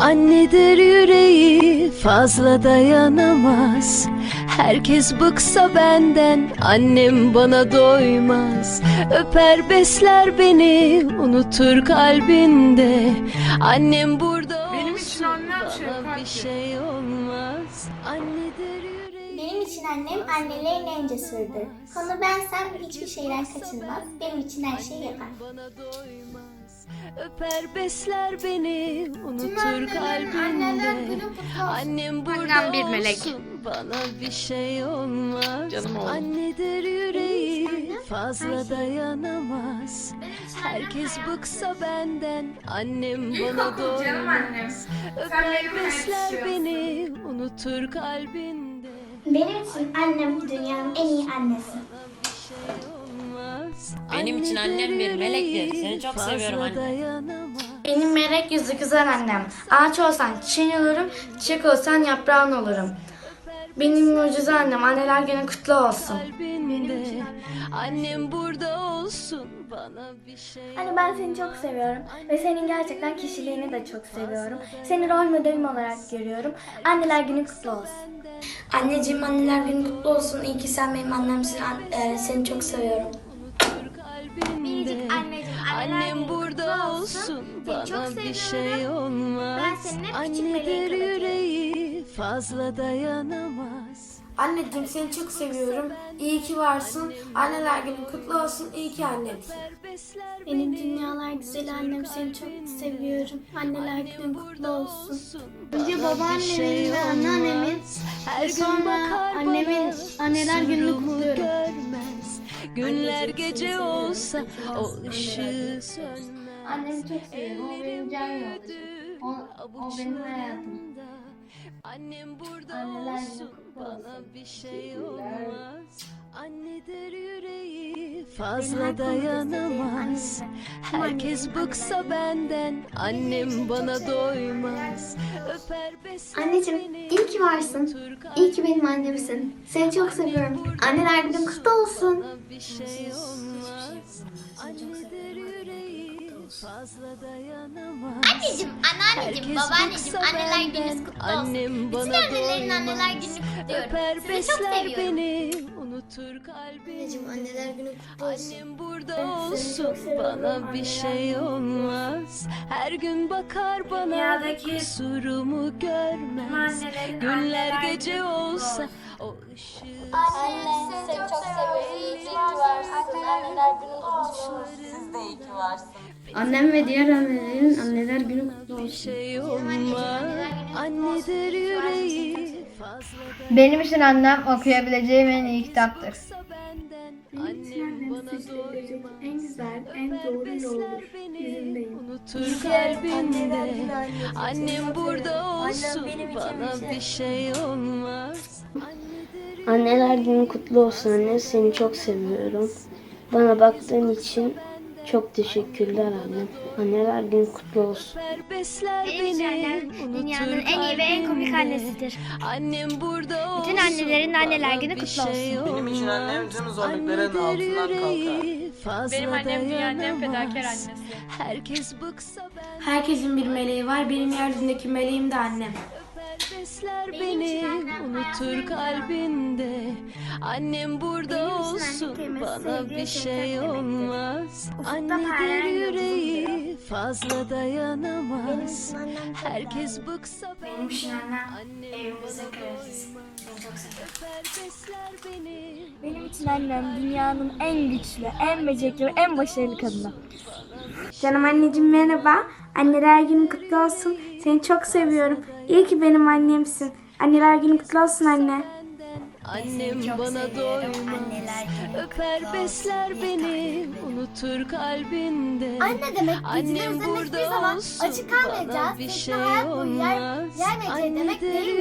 Annedir yüreği fazla dayanamaz Herkes bıksa benden annem bana doymaz Öper besler beni unutur kalbinde Annem burada Benim için olsun annem bana şefkatli. bir şey olmaz Annedir yüreği Benim için annem annelerin en cesurudur. Konu bensem hiçbir şeyden kaçınmaz. Benim için her şeyi yapar. bana doymaz Öper besler beni unutur kalbinde. Annem burada Annem bir melek. olsun Bana bir şey olmaz Canım oğlum. Annedir yüreği fazla şey. dayanamaz Herkes bıksa benden Annem bana canım annem. doymaz Sen Öper besler beni unutur kalbinde Benim için annem dünyanın en iyi annesi. bir şey Benim için annem bir melektir. Seni çok seviyorum anne. Benim melek yüzlü güzel annem. Ağaç olsan çiçeğin olurum, çiçek olsan yaprağın olurum. Benim mucize annem, anneler günü kutlu olsun. Annem burada olsun bana bir şey Hani ben seni çok seviyorum ve senin gerçekten kişiliğini de çok seviyorum. Seni rol modelim olarak görüyorum. Anneler günü kutlu olsun. Anneciğim anneler günü kutlu olsun. İyi ki sen benim annemsin. An- e, seni çok seviyorum. Anneciğim, anneler Annem burada olsun. bana bir şey olmaz Annedir kalacağım. yüreği fazla dayanamaz Anneciğim seni çok seviyorum. İyi ki varsın. Anneler günün kutlu olsun. İyi ki annemsin. Benim dünyalar güzeli annem seni çok seviyorum. Anneler günü kutlu olsun. Önce şey babaannemin ve anneannemin Her gün sonra annemin anneler gününü kutluyorum. Günler gece olsa o ışığı sönmez. Annemi çok seviyorum. O benim can yoldaşım. O, o benim hayatım. Annem burada Anneler olsun bana bir şey olmaz. Annedir yüreği fazla dayanamaz. Herkes bıksa benden annem bana doymaz Anneciğim iyi ki varsın. İyi ki benim annemsin. Seni çok seviyorum. Anneler günün kutlu olsun. Anneciğim, anneanneciğim, babaanneciğim, anneler gününüz kutlu olsun. Annem Bütün bana annelerin doymaz. anneler gününü kutluyorum. Öper Sizi çok seviyorum. beni Unutur kalbimi anneler günü kutlu Annem burada olsun Bana bir şey olmaz Her gün bakar bana Dünyadaki Kusurumu görmez annelerin Günler gece olsa olsun. O ışığı Anne seni çok seviyorum. İyi ki varsın. Anneler günü kutlu olsun. Annem ve diğer annelerin anneler günü kutlu bir şey olmaz Annedir yüreği fazla Benim için annem okuyabileceğim en iyi kitaptır. Benden Annem bana doymaz En güzel, en doğru yoldur. beni. Unutur kalbinde Annem burada olsun. bana bir şey olmaz. Anneler günün kutlu olsun anne. Seni çok seviyorum. Bana baktığın için çok teşekkürler annem. Anneler günün kutlu olsun. Besler beni dünyanın en iyi ve en komik annesidir. Annem burada Bütün annelerin anneler günü kutlu şey olsun. Benim için annem tüm zorlukların altından kalkar. Benim annem dünyanın en fedakar annesi. Herkes bıksa ben Herkesin bir meleği var. Benim yeryüzündeki meleğim de annem. Öper besler beni unutur kalbinde. Annem burada olsun bana bir şey olmaz. Annedir yüreği fazla dayanamaz. Herkes bıksa ben Benim annem bana kraliçesi. Benim için annem dünyanın en güçlü, en becerikli ve en başarılı kadını. Canım anneciğim merhaba. Anneler günün kutlu olsun. Seni çok seviyorum. İyi ki benim annemsin. Anneler günün kutlu olsun anne. Annem bana doymaz Öper besler beni Unutur kalbinde Anne demek Annem burada zaman olsun açık kalmayacağız. Bana bir şey boyu yer, olmaz yermeyeceği demek değil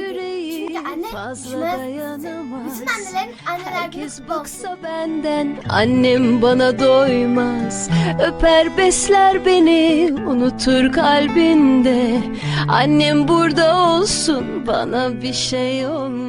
anne Fazla düşmez. dayanamaz Bütün annelerin anneler günü Herkes olsun. bıksa benden Annem bana doymaz Öper besler beni Unutur kalbinde Annem burada olsun Bana bir şey olmaz